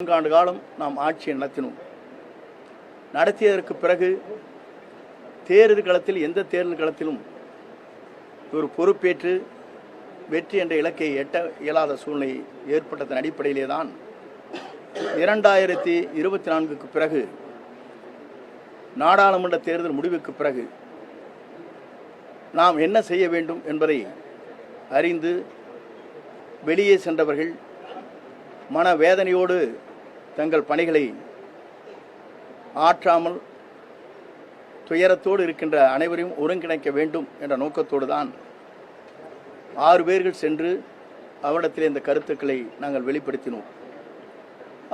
நான்காண்டு காலம் நாம் ஆட்சியை நடத்தினோம். நடத்தியதற்கு பிறகு தேர்தல் களத்தில் எந்த தேர்தல் களத்திலும் ஒரு பொறுப்பேற்று வெற்றி என்ற இலக்கை எட்ட இயலாத சூழ்நிலை ஏற்பட்டதன் அடிப்படையிலே தான் இரண்டாயிரத்தி இருபத்தி நான்குக்கு பிறகு நாடாளுமன்ற தேர்தல் முடிவுக்கு பிறகு நாம் என்ன செய்ய வேண்டும் என்பதை அறிந்து வெளியே சென்றவர்கள் மன வேதனையோடு தங்கள் பணிகளை ஆற்றாமல் துயரத்தோடு இருக்கின்ற அனைவரையும் ஒருங்கிணைக்க வேண்டும் என்ற நோக்கத்தோடு தான் ஆறு பேர்கள் சென்று அவரிடத்தில் இந்த கருத்துக்களை நாங்கள் வெளிப்படுத்தினோம்.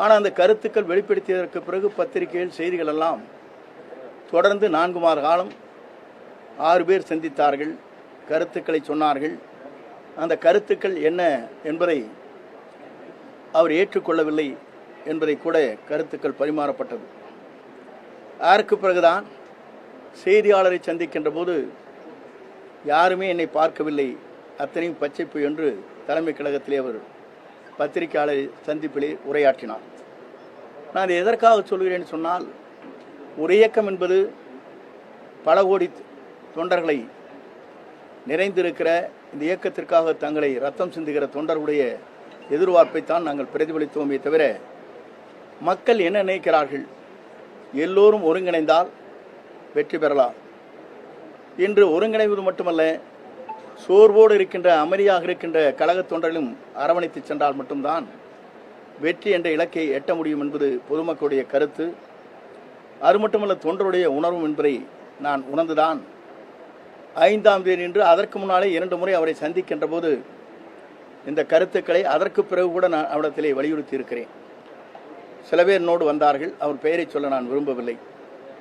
ஆனால் அந்த கருத்துக்கள் வெளிப்படுத்தியதற்கு பிறகு பத்திரிகைகள் செய்திகள் எல்லாம் தொடர்ந்து நான்கு மாத காலம் ஆறு பேர் சந்தித்தார்கள் கருத்துக்களை சொன்னார்கள். அந்த கருத்துக்கள் என்ன என்பதை அவர் ஏற்றுக்கொள்ளவில்லை. என்பதை கூட கருத்துக்கள் பரிமாறப்பட்டது. அதற்கு பிறகுதான் செய்தியாளரை சந்திக்கின்ற போது யாருமே என்னை பார்க்கவில்லை. அத்தனையும் பச்சைப்பு என்று தலைமை கழகத்திலே அவர் பத்திரிகையாளர் சந்திப்பிலே உரையாற்றினார். நான் எதற்காக சொல்கிறேன் சொன்னால் ஒரு இயக்கம் என்பது பல கோடி தொண்டர்களை நிறைந்திருக்கிற இந்த இயக்கத்திற்காக தங்களை ரத்தம் சிந்துகிற தொண்டர்களுடைய எதிர்பார்ப்பைத்தான் நாங்கள் பிரதிபலித்தோமே தவிர மக்கள் என்ன நினைக்கிறார்கள்? எல்லோரும் ஒருங்கிணைந்தால் வெற்றி பெறலாம். இன்று ஒருங்கிணைவது மட்டுமல்ல சோர்வோடு இருக்கின்ற அமைதியாக இருக்கின்ற கழகத் தொண்டர்களும் அரவணைத்து சென்றால் மட்டும்தான் வெற்றி என்ற இலக்கை எட்ட முடியும் என்பது பொதுமக்களுடைய கருத்து. அது மட்டுமல்ல தொண்டருடைய உணர்வும் என்பதை நான் உணர்ந்துதான் ஐந்தாம் தேதி என்று அதற்கு முன்னாலே இரண்டு முறை அவரை சந்திக்கின்ற போது இந்த கருத்துக்களை அதற்கு பிறகு கூட நான் அவரிடத்திலே வலியுறுத்தி இருக்கிறேன் சில பேர் என்னோடு வந்தார்கள். அவர் பெயரை சொல்ல நான் விரும்பவில்லை.